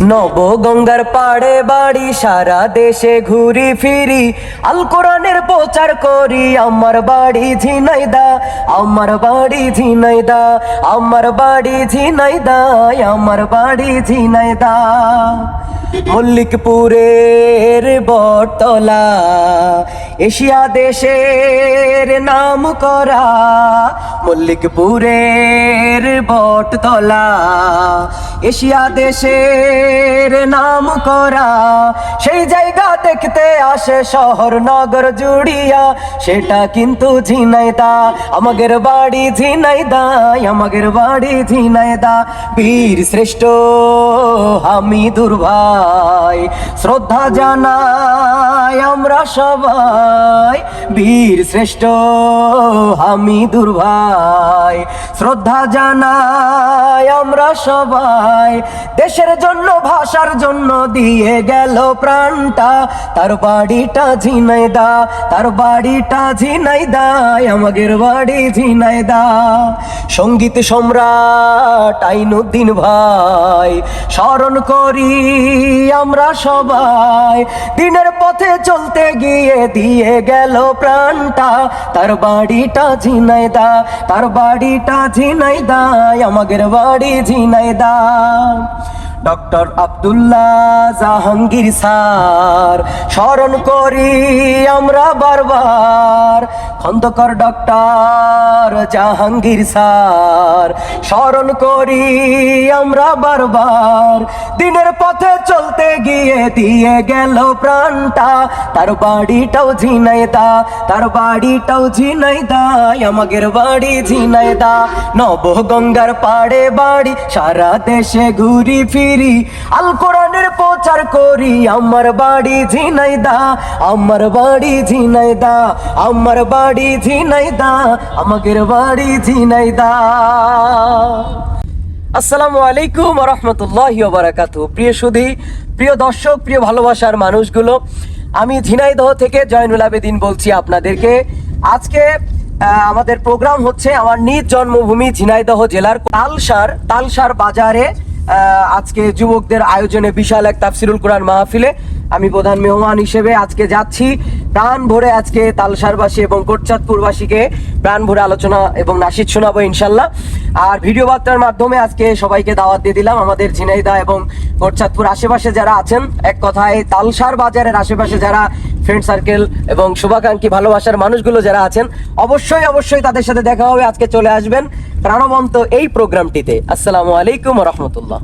নব গঙ্গার পাড়ে বাড়ি, সারা দেশে ঘুরি ফিরি। আল কোরআনের প্রচার করি, আমার বাড়ি ঝিনাইদা, আমার বাড়ি ঝিনাইদা, আমার বাড়ি ঝিনাইদা, আমার বাড়ি ঝিনাইদা। মল্লিকপুরের বটতলা, এশিয়া দেশের নাম করা মল্লিকপুরের বটতলা, এশিয়া দেশের নাম করা। সেই জায়গা দেখতে আসে শহর, নগর জুড়িয়া। সেটা কিন্তু ঝিনাইদা, আমাদের বাড়ি ঝিনাইদা, আমাদের বাড়ি ঝিনাইদা। বীর শ্রেষ্ঠ আমি দুর্ভাই শ্রদ্ধা জানাই আমরা সবাই। বীর শ্রেষ্ঠ আমি দুর্ভাই শ্রদ্ধা জানাই আমরা সবাই। দেশের জন্য, ভাষার জন্য দিয়ে গেল প্রাণটা। তার বাড়িটা ঝিনাইদা, তার বাড়িটা ঝিনাইদা আমাদের বাড়ি ঝিনাইদা। সংগীত সম্রাট আইনুদ্দিন ভাই, স্মরণ করি আমরা সবাই। দিনের পথে চলতে গিয়ে দিয়ে গেল প্রাণটা। তার বাড়িটা ঝিনাইদা তার বাড়িটা ঝিনাইদা আমাদের বাড়ি ঝিনাই ঝিনাইদা। ডক্টর আবদুল্লাহ জাহাঙ্গীর স্যার, স্মরণ করি আমরা বারবার। খন্দকর ডক্টর জাহাঙ্গীর স্যার, স্মরণ করি আমরা বারবার, দিনের পথে চলতে গিয়ে দিয়ে গেল প্রাণটা, তার বাড়িটাও ঝিনাইদা তার বাড়িটাও ঝিনাইদা আমাদের বাড়ি ঝিনাইদা নব গঙ্গার পাড়ে বাড়ি, সারা দেশে ঘুরি ফিরি, আল কোরআনের প্রচার করি, আমার বাড়ি ঝিনাইদা আমার বাড়ি ঝিনাইদা আমার বাড়ি ঝিনাইদা আমাদের বাড়ি ঝিনাইদা। আসসালামু আলাইকুম রহমতুল্লাহ বারাকাত প্রিয় সুধি, প্রিয় দর্শক, প্রিয় ভালোবাসার মানুষগুলো, আমি ঝিনাইদহ থেকে জয়নুল আবেদিন বলছি আপনাদেরকে। আজকে আমাদের প্রোগ্রাম হচ্ছে আমার নিজ জন্মভূমি ঝিনাইদহ জেলার তালসার তালসার বাজারে আজকে যুবকদের আয়োজনে বিশাল এক তাফসিরুল কোরআন মাহফিলে আমি প্রধান মেহমান হিসেবে আজকে যাচ্ছি। প্রাণ ভরে আজকে তালসারবাসী এবং কোটচাঁদপুরবাসীকে প্রাণ ভরে আলোচনা এবং নাসিদ শোনাবো ইনশাল্লাহ। আর ভিডিও বার্তার মাধ্যমে আজকে সবাইকে দাওয়াত দিয়ে দিলাম। আমাদের ঝিনাইদা এবং কোটচাঁদপুর আশেপাশে যারা আছেন, এক কথায় তালসার বাজারের আশেপাশে যারা ফ্রেন্ড সার্কেল এবং শুভাকাঙ্ক্ষী, ভালোবাসার মানুষগুলো যারা আছেন, অবশ্যই অবশ্যই তাদের সাথে দেখা হবে। আজকে চলে আসবেন প্রাণবন্ত এই প্রোগ্রামটিতে। আসসালামু আলাইকুম রহমতুল্লাহ।